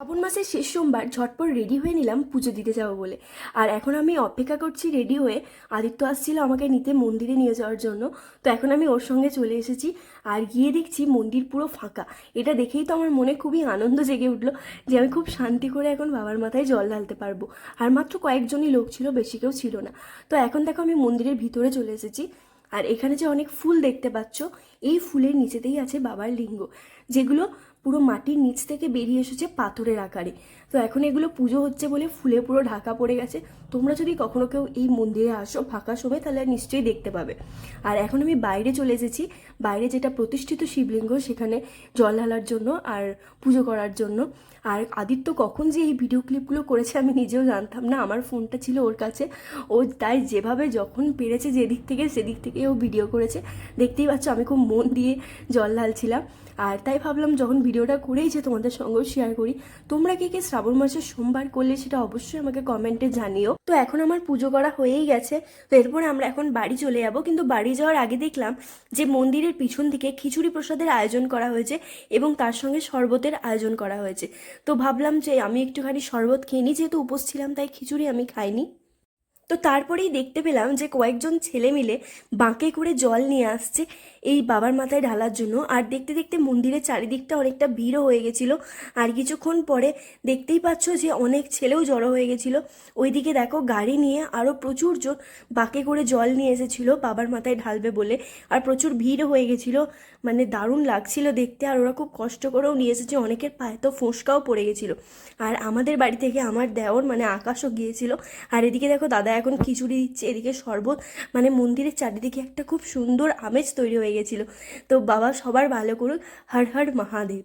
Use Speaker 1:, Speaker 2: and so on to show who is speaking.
Speaker 1: শ্রাবণ মাসের শেষ সোমবার ঝটপট রেডি হয়ে নিলাম পুজো দিতে যাব বলে। আর এখন আমি অপেক্ষা করছি রেডি হয়ে আদিত্য আসছিল আমাকে নিতে মন্দিরে নিয়ে যাওয়ার জন্য। তো এখন আমি ওর সঙ্গে চলে এসেছি আর গিয়ে দেখছি মন্দির পুরো ফাঁকা। এটা দেখেই তো আমার মনে খুবই আনন্দ জেগে উঠল যে আমি খুব শান্তি করে এখন বাবার মাথায় জল ঢালতে পারব। আর মাত্র কয়েকজনই লোক ছিল, বেশি কেউ ছিল না। তো এখন দেখো আমি মন্দিরের ভিতরে চলে এসেছি। আর এখানে যে অনেক ফুল দেখতে পাচ্ছ, এই ফুলের নিচেতেই আছে বাবার লিঙ্গ। যেগুলো পুরো মাটির নিচ থেকে বেরিয়ে এসেছে পাথরের আকারে। তো এখন এগুলো পুজো হচ্ছে বলে ফুলে পুরো ঢাকা পড়ে গেছে। তোমরা যদি কখনো কেউ এই মন্দিরে আসো, ফাঁকা সময়, তাহলে নিশ্চয়ই দেখতে পাবে। আর এখন আমি বাইরে চলে এসেছি। বাইরে যেটা প্রতিষ্ঠিত শিবলিঙ্গ, সেখানে জল ঢালার জন্য আর পুজো করার জন্য। আর আদিত্য কখন যে এই ভিডিও ক্লিপগুলো করেছে আমি নিজেও জানতাম না। আমার ফোনটা ছিল ওর কাছে। ও তাই যেভাবে যখন পেরেছে যেদিক থেকে, সেদিক থেকে ও ভিডিও করেছে। দেখতেই পাচ্ছ আমি খুব মন দিয়ে জল ঢালছিলাম। আর তাই ভাবলাম যখন ভিডিওটা করেইছে তোমাদের সঙ্গেও শেয়ার করি। তোমরা কে কে শ্রাবণ মাসের সোমবার করলে সেটা অবশ্যই আমাকে কমেন্টে জানিও। তো এখন আমার পুজো করা হয়েই গেছে। তো এরপরে আমরা এখন বাড়ি চলে যাব। কিন্তু বাড়ি যাওয়ার আগে দেখলাম যে মন্দিরের পিছন দিকে খিচুড়ি প্রসাদের আয়োজন করা হয়েছে এবং তার সঙ্গে শরবতের আয়োজন করা হয়েছে। তো ভাবলাম যে আমি একটুখানি শরবত খেয়ে নিই। যেহেতু উপোস ছিলাম, তাই খিচুড়ি আমি খাইনি। তো তারপরেই দেখতে পেলাম যে কয়েকজন ছেলে মিলে বাঁকে করে জল নিয়ে আসছে এই বাবার মাথায় ঢালার জন্য। আর দেখতে দেখতে মন্দিরের চারিদিকটা অনেকটা ভিড়ও হয়ে গেছিল। আর কিছুক্ষণ পরে দেখতেই পাচ্ছ যে অনেক ছেলেও জড়ো হয়ে গেছিল। ওইদিকে দেখো গাড়ি নিয়ে আরও প্রচুর জোর বাঁকে করে জল নিয়ে এসেছিল, বাবার মাথায় ঢালবে বলে। আর প্রচুর ভিড় হয়ে গেছিল মানে দারুণ লাগছিল দেখতে। আর ওরা খুব কষ্ট করেও নিয়ে এসেছে, অনেকের পায়ে তো ফোঁসকাও পড়ে গেছিল। আর আমাদের বাড়ি থেকে আমার দেওর মানে আকাশও গিয়েছিল। আর এদিকে দেখো দাদা এখন খিচুড়ি দিচ্ছে এদিকে শরবত মানে মন্দিরের চারিদিকে একটা খুব সুন্দর আমেজ তৈরি হয়ে গেছিল। তো বাবা সবার ভালো করুক হর হর মহাদেব।